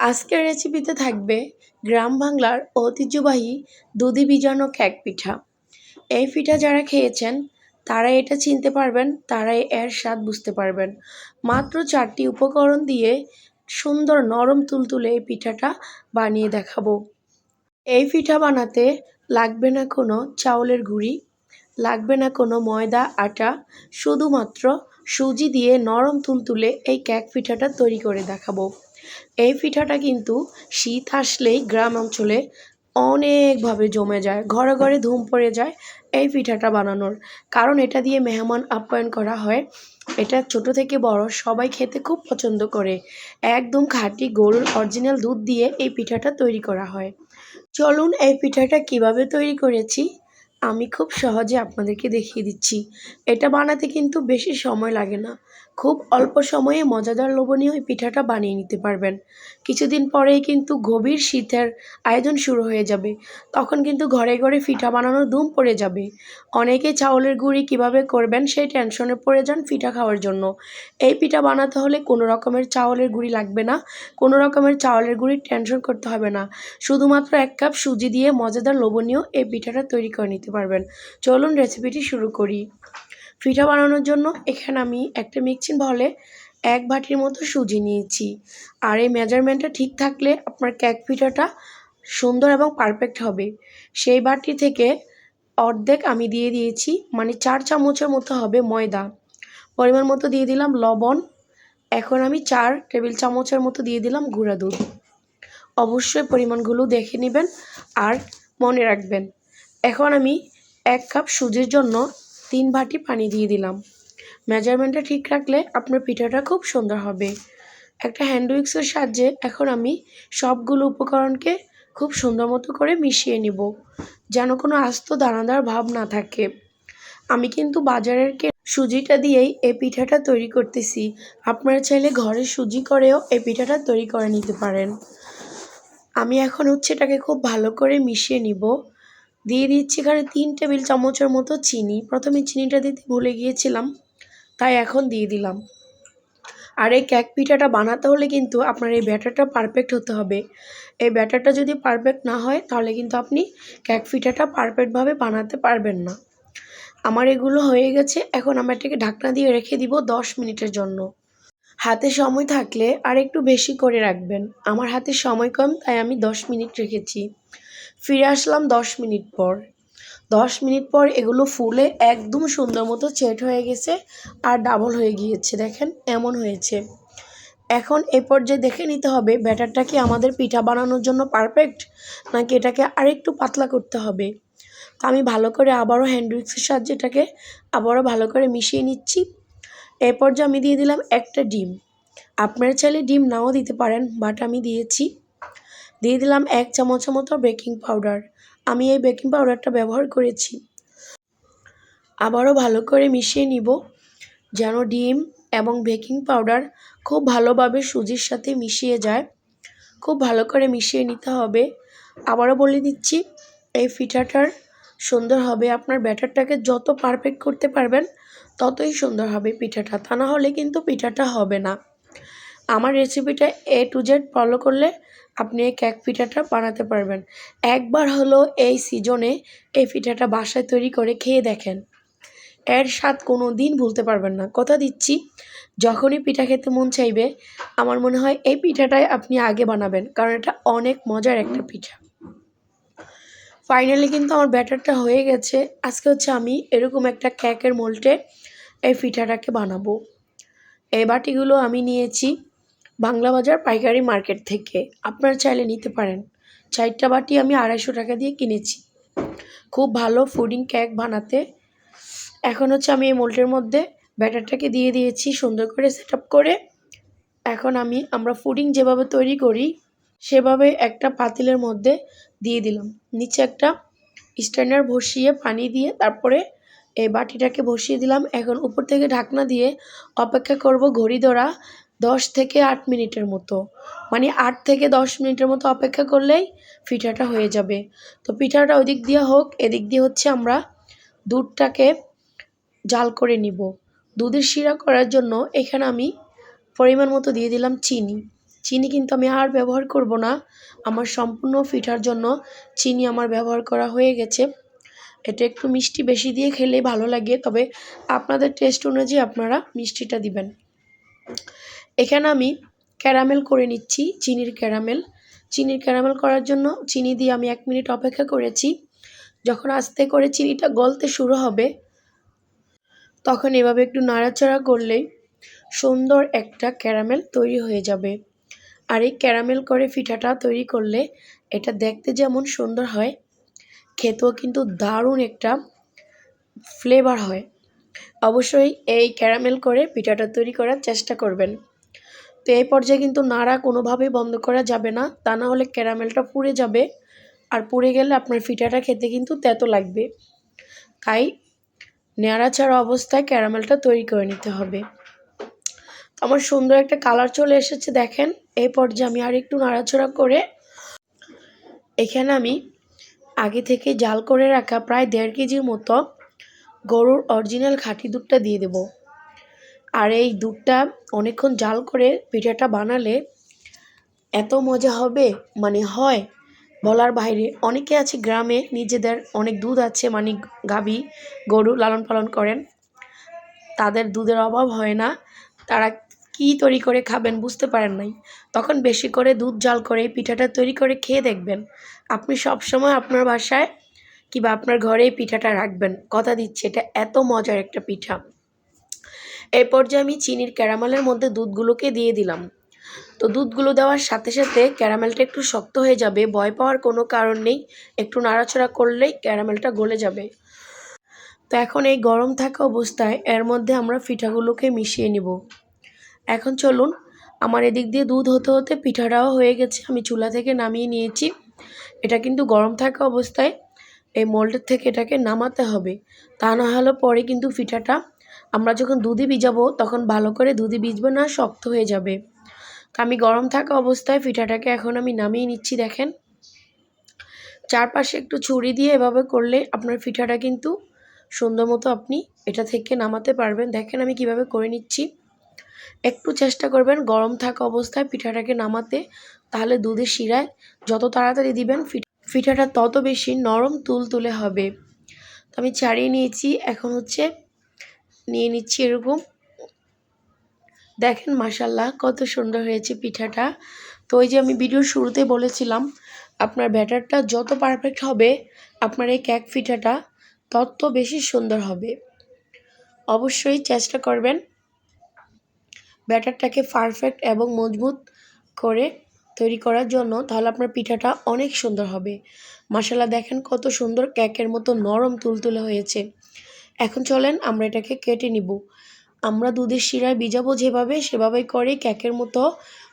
আজকের রেসিপিতে থাকবে গ্রাম বাংলার ঐতিহ্যবাহী দুধি ভিজানো ক্যাক পিঠা। এই পিঠা যারা খেয়েছেন, তারা এটা চিনতে পারবেন তারাই এর স্বাদ বুঝতে পারবেন। মাত্র চারটি উপকরণ দিয়ে সুন্দর নরম তুলতুলে এই পিঠাটা বানিয়ে দেখাবো। এই পিঠা বানাতে লাগবে না কোনো চাউলের গুঁড়ি, লাগবে না কোনো ময়দা, আটা, শুধুমাত্র সুজি দিয়ে নরম তুলতুলে এই ক্যাক পিঠাটা তৈরি করে দেখাবো। এই পিঠাটা কিন্তু শীত আসলেই গ্রাম অঞ্চলে অনেকভাবে জমে যায়, ঘরে ঘরে ধুম পড়ে যায় এই পিঠাটা বানানোর। কারণ এটা দিয়ে মেহমান আপ্যায়ন করা হয়। এটা ছোট থেকে বড় সবাই খেতে খুব পছন্দ করে। একদম খাঁটি গরুর অরিজিনাল দুধ দিয়ে এই পিঠাটা তৈরি করা হয়। চলুন এই পিঠাটা কীভাবে তৈরি করেছি, আমি খুব সহজে আপনাদেরকে দেখিয়ে দিচ্ছি। এটা বানাতে কিন্তু বেশি সময় লাগে না। খুব অল্প সময়ে মজাদার লোভনীয় এই পিঠাটা বানিয়ে নিতে পারবেন। কিছুদিন পরেই কিন্তু গভীর শীতের আয়োজন শুরু হয়ে যাবে। তখন কিন্তু ঘরে ঘরে পিঠা বানানোর ধুম পড়ে যাবে। অনেকে চাউলের গুঁড়ি কীভাবে করবেন সেই টেনশনে পড়ে যান পিঠা খাওয়ার জন্য। এই পিঠা বানাতে হলে কোনো রকমের চাউলের গুঁড়ি লাগবে না। কোনো রকমের চাউলের গুঁড়ির টেনশন করতে হবে না। শুধুমাত্র এক কাপ সুজি দিয়ে মজাদার লোভনীয় এই পিঠাটা তৈরি করে নিতে পারবেন। চলুন রেসিপিটি শুরু করি। পিঠা বানানোর জন্য এখানে আমি একটা মিক্সিং বলে এক বাটির মতো সুজি নিয়েছি। আর এই মেজারমেন্টটা ঠিক থাকলে আপনার ক্যাক পিঠাটা সুন্দর এবং পারফেক্ট হবে। সেই বাটি থেকে অর্ধেক আমি দিয়ে দিয়েছি মানে চার চামচের মতো হবে ময়দা। পরিমাণ মতো দিয়ে দিলাম লবণ। এখন আমি চার টেবিল চামচের মতো দিয়ে দিলাম গুঁড়া দুধ। অবশ্যই পরিমাণগুলো দেখে নেবেন আর মনে রাখবেন। এখন আমি এক কাপ সুজির জন্য তিন বাটি পানি দিয়ে দিলাম। মেজারমেন্টটা ঠিক রাখলে আপনার পিঠাটা খুব সুন্দর হবে। একটা হ্যান্ড উইক্সের সাহায্যে এখন আমি সবগুলো উপকরণকে খুব সুন্দর মতো করে মিশিয়ে নিব, যেন কোনো আস্ত দানাদার ভাব না থাকে। আমি কিন্তু বাজারের সুজিটা দিয়েই এই পিঠাটা তৈরি করতেছি। আপনারা চাইলে ঘরে সুজি করেও এই পিঠাটা তৈরি করে নিতে পারেন। আমি এখন হচ্ছে এটাকে খুব ভালো করে মিশিয়ে নিব। দিয়ে দিচ্ছি এখানে তিন টেবিল চামচের মতো চিনি। প্রথমে চিনিটা দিতে ভুলে গিয়েছিলাম, তাই এখন দিয়ে দিলাম। আর এই ক্যাক পিঠাটা বানাতে হলে কিন্তু আপনার এই ব্যাটারটা পারফেক্ট হতে হবে। এই ব্যাটারটা যদি পারফেক্ট না হয়, তাহলে কিন্তু আপনি ক্যাক পিঠাটা পারফেক্টভাবে বানাতে পারবেন না। আমার এগুলো হয়ে গেছে, এখন আমরা এটাকে ঢাকনা দিয়ে রেখে দিব দশ মিনিটের জন্য। হাতে সময় থাকলে আর একটু বেশি করে রাখবেন। আমার হাতে সময় কম, তাই আমি দশ মিনিট রেখেছি। ফিরে আসলাম দশ মিনিট পর। দশ মিনিট পর এগুলো ফুলে একদম সুন্দর মতো চেট হয়ে গেছে আর ডাবল হয়ে গিয়েছে, দেখেন এমন হয়েছে। এখন এ পর্যায়ে দেখে নিতে হবে ব্যাটারটা কি আমাদের পিঠা বানানোর জন্য পারফেক্ট নাকি এটাকে আরেকটু পাতলা করতে হবে। তো আমি ভালো করে আবারও হ্যান্ড উইক্সের সাহায্যে এটাকে আবারও ভালো করে মিশিয়ে নিচ্ছি। এ পর্যায়ে আমি দিয়ে দিলাম একটা ডিম। আপনারা চাইলে ডিম নাও দিতে পারেন বাট আমি দিয়েছি দিয়ে দিলাম এক চামচের মতো বেকিং পাউডার। আমি এই বেকিং পাউডারটা ব্যবহার করেছি। আবারও ভালো করে মিশিয়ে নিব, যেন ডিম এবং বেকিং পাউডার খুব ভালোভাবে সুজির সাথে মিশিয়ে যায়। খুব ভালো করে মিশিয়ে নিতে হবে। আবারও বলে দিচ্ছি, এই পিঠাটার সুন্দর হবে। আপনার ব্যাটারটাকে যত পারফেক্ট করতে পারবেন, ততই সুন্দর হবে পিঠাটা। তা না হলে কিন্তু পিঠাটা হবে না। আমার রেসিপিটা এ টু জেড ফলো করলে আপনি এই ক্যাক পিঠাটা বানাতে পারবেন। একবার হলো এই সিজনে এই পিঠাটা বাসায় তৈরি করে খেয়ে দেখেন। এর স্বাদ কোনো দিন ভুলতে পারবেন না। কথা দিচ্ছি, যখনই পিঠা খেতে মন চাইবে, আমার মনে হয় এই পিঠাটাই আপনি আগে বানাবেন, কারণ এটা অনেক মজার একটা পিঠা। ফাইনালি কিন্তু আমার ব্যাটারটা হয়ে গেছে। আজকে হচ্ছে আমি এরকম একটা ক্যাকের মোল্টে এই পিঠাটাকে বানাবো। এই বাটিগুলো আমি নিয়েছি। বাংলা বাজার পাইকারি মার্কেট থেকে আপনারা চাইলে নিতে পারেন। চারটা বাটি আমি আড়াইশো টাকা দিয়ে কিনেছি। খুব ভালো ফুডিং কেক বানাতে। এখন হচ্ছে আমি এই মোল্টের মধ্যে ব্যাটারটাকে দিয়ে দিয়েছি সুন্দর করে সেট করে। এখন আমি, আমরা ফুডিং যেভাবে তৈরি করি, সেভাবে একটা পাতিলের মধ্যে দিয়ে দিলাম। নিচে একটা স্ট্যান্ডার বসিয়ে পানি দিয়ে তারপরে এই বাটিটাকে বসিয়ে দিলাম। এখন উপর থেকে ঢাকনা দিয়ে অপেক্ষা করব ঘড়ি ধরা দশ থেকে আট মিনিটের মতো। মানে আট থেকে দশ মিনিটের মতো অপেক্ষা করলেই পিঠাটা হয়ে যাবে। তো পিঠাটা ওদিক দিয়ে হোক, এদিক দিয়ে হচ্ছে আমরা দুধটাকে জাল করে নিব। দুধের শিরা করার জন্য এখানে আমি পরিমাণ মতো দিয়ে দিলাম চিনি। চিনি কিন্তু আমি আর ব্যবহার করব না। আমার সম্পূর্ণ পিঠার জন্য চিনি আমার ব্যবহার করা হয়ে গেছে। এটা একটু মিষ্টি বেশি দিয়ে খেলে ভালো লাগে, তবে আপনাদের টেস্ট অনুযায়ী আপনারা মিষ্টিটা দিবেন। এখানে আমি ক্যারামেল করে নিচ্ছি, চিনির ক্যারামেল। চিনির ক্যারামেল করার জন্য চিনি দিয়ে আমি এক মিনিট অপেক্ষা করেছি। যখন আস্তে করে চিনিটা গলতে শুরু হবে, তখন এভাবে একটু নাড়াচাড়া করলেই সুন্দর একটা ক্যারামেল তৈরি হয়ে যাবে। আর এই ক্যারামেল করে পিঠাটা তৈরি করলে এটা দেখতে যেমন সুন্দর হয়, খেতেও কিন্তু দারুণ একটা ফ্লেভার হয়। অবশ্যই এই ক্যারামেল করে পিঠাটা তৈরি করার চেষ্টা করবেন। তো এই পর্যায়ে কিন্তু নাড়া কোনোভাবেই বন্ধ করা যাবে না। তা না হলে ক্যারামেলটা পুড়ে যাবে আর পুড়ে গেলে আপনার ফিটাটা খেতে কিন্তু তেতো লাগবে। তাই নেড়াচাড়া অবস্থায় ক্যারামেলটা তৈরি করে নিতে হবে। তো আমার সুন্দর একটা কালার চলে এসেছে, দেখেন। এই পর্যায়ে আমি আর একটু নাড়াচাড়া করে এখানে আমি আগে থেকে জাল করে রাখা প্রায় দেড় কেজির মতো গরুর অরিজিনাল খাঁটি দুধটা দিয়ে দেব। আর এই দুধটা অনেকক্ষণ জাল করে পিঠাটা বানালে এত মজা হবে মানে হয়। বলার বাইরে, অনেকে আছে গ্রামে, নিজেদের অনেক দুধ আছে মানে গাভী, গরু লালন পালন করেন। তাদের দুধের অভাব হয় না। তারা কি তৈরি করে খাবেন বুঝতে পারেন নাই। তখন বেশি করে দুধ জাল করে পিঠাটা তৈরি করে খেয়ে দেখবেন। আপনি সবসময় আপনার বাসায় কিংবা আপনার ঘরে পিঠাটা রাখবেন। কথা দিচ্ছি, এটা এত মজার একটা পিঠা। এই পর্যায়ে আমি চিনির ক্যারামেলের মধ্যে দুধগুলোকে দিয়ে দিলাম। তো দুধগুলো দেওয়ার সাথে সাথে ক্যারামেলটা একটু শক্ত হয়ে যাবে, ভয় পাওয়ার কোনো কারণ নেই। একটু নাড়াচাড়া করলেই ক্যারামেলটা গলে যাবে। তো এখন এই গরম থাকা অবস্থায় এর মধ্যে আমরা পিঠাগুলোকে মিশিয়ে নিব। এখন চলুন, আমার এদিক দিয়ে দুধ হতে হতে পিঠাটাও হয়ে গেছে। আমি চুলা থেকে নামিয়ে নিয়েছি। এটা কিন্তু গরম থাকা অবস্থায় এই মোল্ডের থেকে এটাকে নামাতে হবে। তা না হলে পরে কিন্তু পিঠাটা আমরা যখন দুধে ভিজাবো, তখন ভালো করে দুধে ভিজবে না, শক্ত হয়ে যাবে। আমি গরম থাকা অবস্থায় পিঠাটাকে এখন আমি নামিয়ে নিচ্ছি, দেখেন। চারপাশে একটু ছুরি দিয়ে এভাবে করলে আপনার পিঠাটা কিন্তু সুন্দর মতো আপনি এটা থেকে নামাতে পারবেন। দেখেন আমি কীভাবে করে নিচ্ছি। একটু চেষ্টা করবেন গরম থাকা অবস্থায় পিঠাটাকে নামাতে, তাহলে দুধের শিরায় যত তাড়াতাড়ি দিবেন পিঠাটা তত বেশি নরম তুল তুলে হবে। তো আমি ছাড়িয়ে নিয়েছি, এখন হচ্ছে নিয়ে নিচ্ছি এরকম। দেখেন মাসাল্লাহ কত সুন্দর হয়েছে পিঠাটা। তো ওই যে আমি ভিডিওর শুরুতে বলেছিলাম, আপনার ব্যাটারটা যত পারফেক্ট হবে, আপনার এই ক্যাক পিঠাটা তত বেশি সুন্দর হবে। অবশ্যই চেষ্টা করবেন ব্যাটারটাকে পারফেক্ট এবং মজবুত করে তৈরি করার জন্য, তাহলে আপনার পিঠাটা অনেক সুন্দর হবে। মশালা দেখেন কত সুন্দর ক্যাকের মতো নরম তুলতুলে হয়েছে। এখন চলেন আমরা এটাকে কেটে নিব। আমরা দুধের শিরায় ভিজাবো যেভাবে, সেভাবেই করে ক্যাকের মতো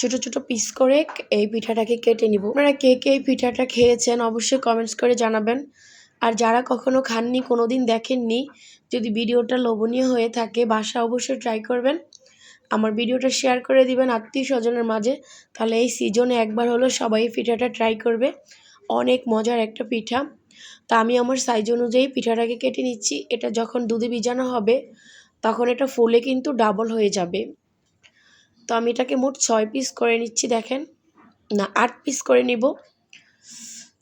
ছোট ছোট পিস করে এই পিঠাটাকে কেটে নিব। আপনারা কে কে এই পিঠাটা খেয়েছেন অবশ্যই কমেন্টস করে জানাবেন। আর যারা কখনো খাননি কোনো দিন দেখেননি, যদি ভিডিওটা লোভনীয় হয়ে থাকে, বাসা অবশ্যই ট্রাই করবেন। আমার ভিডিওটা শেয়ার করে দিবেন আত্মীয় স্বজনের মাঝে। তাহলে এই সিজনে একবার হলো সবাই পিঠাটা ট্রাই করবে। অনেক মজার একটা পিঠা। তা আমি আমার সাইজ অনুযায়ী পিঠাটাকে কেটে নিচ্ছি। এটা যখন দুধে ভিজানো হবে, তখন এটা ফুলে কিন্তু ডাবল হয়ে যাবে। তো আমি এটাকে মোট ছয় পিস করে নিচ্ছি, দেখেন। না, আট পিস করে নিব।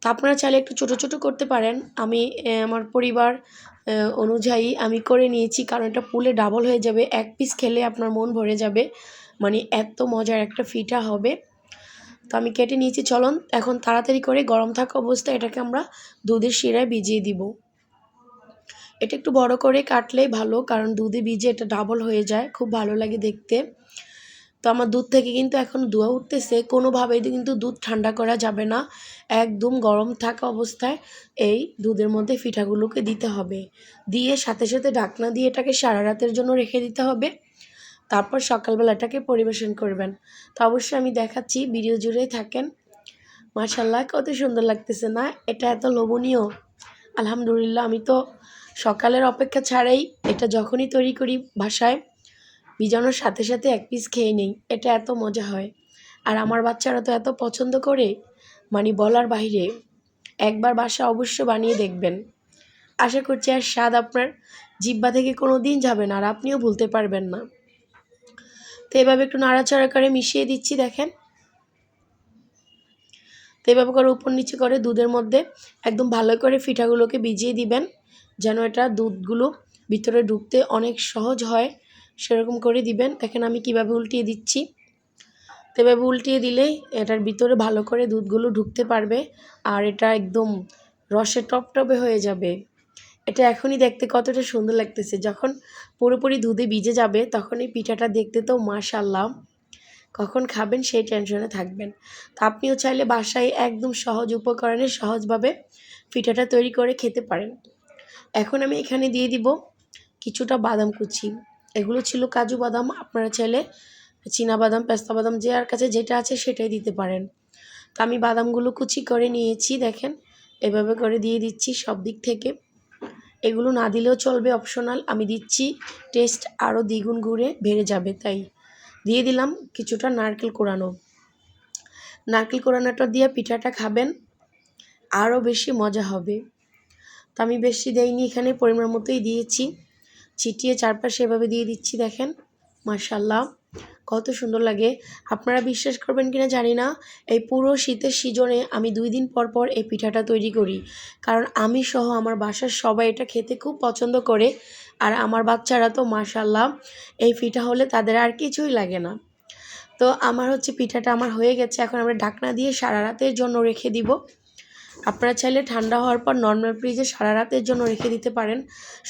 তা আপনারা চাইলে একটু ছোটো ছোটো করতে পারেন। আমি আমার পরিবার অনুযায়ী আমি করে নিয়েছি, কারণ এটা পুলে ডাবল হয়ে যাবে। এক পিস খেলে আপনার মন ভরে যাবে। মানে এত মজার একটা ফিটা হবে। তো আমি কেটে নিয়েছি, চলন। এখন তাড়াতাড়ি করে গরম থাকা অবস্থায় এটাকে আমরা দুধের শিরায় ভিজিয়ে দিব। এটা একটু বড় করে কাটলেই ভালো, কারণ দুধে ভিজে এটা ডাবল হয়ে যায়। খুব ভালো লাগে দেখতে। তো আমার দুধ থেকে কিন্তু এখন ধোয়া উঠতেছে। কোনোভাবেই কিন্তু দুধ ঠান্ডা করা যাবে না। একদম গরম থাকা অবস্থায় এই দুধের মধ্যে পিঠাগুলোকে দিতে হবে। দিয়ে সাথে সাথে ঢাকনা দিয়ে এটাকে সারা রাতের জন্য রেখে দিতে হবে। তারপর সকালবেলাটাকে পরিবেশন করবেন। তো অবশ্যই আমি দেখাচ্ছি, ভিডিও জুড়েই থাকেন। মাশাল্লাহ কত সুন্দর লাগতেছে না? এটা এত লোভনীয়। আলহামদুলিল্লাহ, আমি তো সকালের অপেক্ষা ছাড়াই এটা যখনই তৈরি করি বাসায়, ভিজানোর সাথে সাথে এক পিস খেয়ে নেই। এটা এত মজা হয়। আর আমার বাচ্চারা তো এত পছন্দ করে মানে বলার বাইরে একবার বাসা অবশ্য বানিয়ে দেখবেন। আশা করছি আর স্বাদ আপনার জিব্বা থেকে কোনো দিন যাবে না, আর আপনিও ভুলতে পারবেন না। তো এভাবে একটু নাড়াচাড়া করে মিশিয়ে দিচ্ছি, দেখেন। তো এভাবে করে উপর নিচে করে দুধের মধ্যে একদম ভালো করে ফিঠাগুলোকে ভিজিয়ে দিবেন, যেন এটা দুধগুলো ভিতরে ঢুকতে অনেক সহজ হয়। সেরকম করে দিবেন। দেখেন আমি কীভাবে উল্টিয়ে দিচ্ছি। তো এভাবে উল্টিয়ে দিলেই এটার ভিতরে ভালো করে দুধগুলো ঢুকতে পারবে আর এটা একদম রসে টপটপে হয়ে যাবে। এটা এখনই দেখতে কতটা সুন্দর লাগতেছে। যখন পুরোপুরি দুধে ভিজে যাবে, তখন এই পিঠাটা দেখতে তো মাশাল্লাহ কখন খাবেন সেই টেনশনে থাকবেন। তো আপনিও চাইলে বাসায় একদম সহজ উপকরণে সহজভাবে পিঠাটা তৈরি করে খেতে পারেন। এখন আমি এখানে দিয়ে দিব কিছুটা বাদাম কুচি। এগুলো ছিল কাজু বাদাম, আপনারা চাইলে বাদাম, পেস্তা বাদাম, যে আর কাছে যেটা আছে সেটাই দিতে পারেন। তো আমি বাদামগুলো কুচি করে নিয়েছি, দেখেন। এভাবে করে দিয়ে দিচ্ছি সব দিক থেকে। এগুলো না দিলেও চলবে অপশনাল আমি দিচ্ছি টেস্ট আরও দ্বিগুণ ঘুরে বেড়ে যাবে, তাই। দিয়ে দিলাম কিছুটা নারকেল কোরানো। নারকেল কোরানোটা দিয়ে পিঠাটা খাবেন আরও বেশি মজা হবে। তো আমি বেশি দেইনি, এখানে পরিমাণ মতোই দিয়েছি। ছিটিয়ে চারপাশে এভাবে দিয়ে দিচ্ছি, দেখেন। মার্শাল্লাহ কত সুন্দর লাগে। আপনারা বিশ্বাস করবেন কিনা জানি না, এই পুরো শীতের সিজনে আমি দুই দিন পর পর এই পিঠাটা তৈরি করি। কারণ আমি সহ আমার বাসার সবাই এটা খেতে খুব পছন্দ করে, আর আমার বাচ্চারা তো মার্শাল্লাহ এই পিঠা হলে তাদের আর কিছুই লাগে না। তো আমার হচ্ছে পিঠাটা আমার হয়ে গেছে, এখন আমরা ঢাকনা দিয়ে সারা রাতের জন্য রেখে দিব। আপনারা চাইলে ঠান্ডা হওয়ার পর নর্মাল ফ্রিজে সারা রাতের জন্য রেখে দিতে পারেন।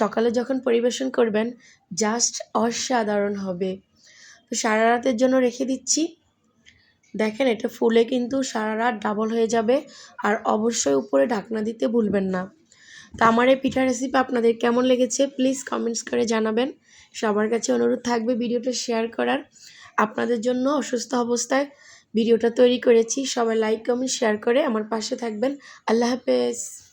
সকালে যখন পরিবেশন করবেন জাস্ট অসাধারণ হবে। তো সারা রাতের জন্য রেখে দিচ্ছি। দেখেন, এটা ফুলে কিন্তু সারা রাত ডাবল হয়ে যাবে। আর অবশ্যই উপরে ঢাকনা দিতে ভুলবেন না। তো আমার এই পিঠা রেসিপি আপনাদের কেমন লেগেছে প্লিজ কমেন্টস করে জানাবেন। সবার কাছে অনুরোধ থাকবে ভিডিওটা শেয়ার করার। আপনাদের জন্য অসুস্থ অবস্থায় ভিডিওটা তৈরি করেছি। সবাই লাইক কমেন্ট শেয়ার করে আমার পাশে থাকবেন। আল্লাহ হাফেজ।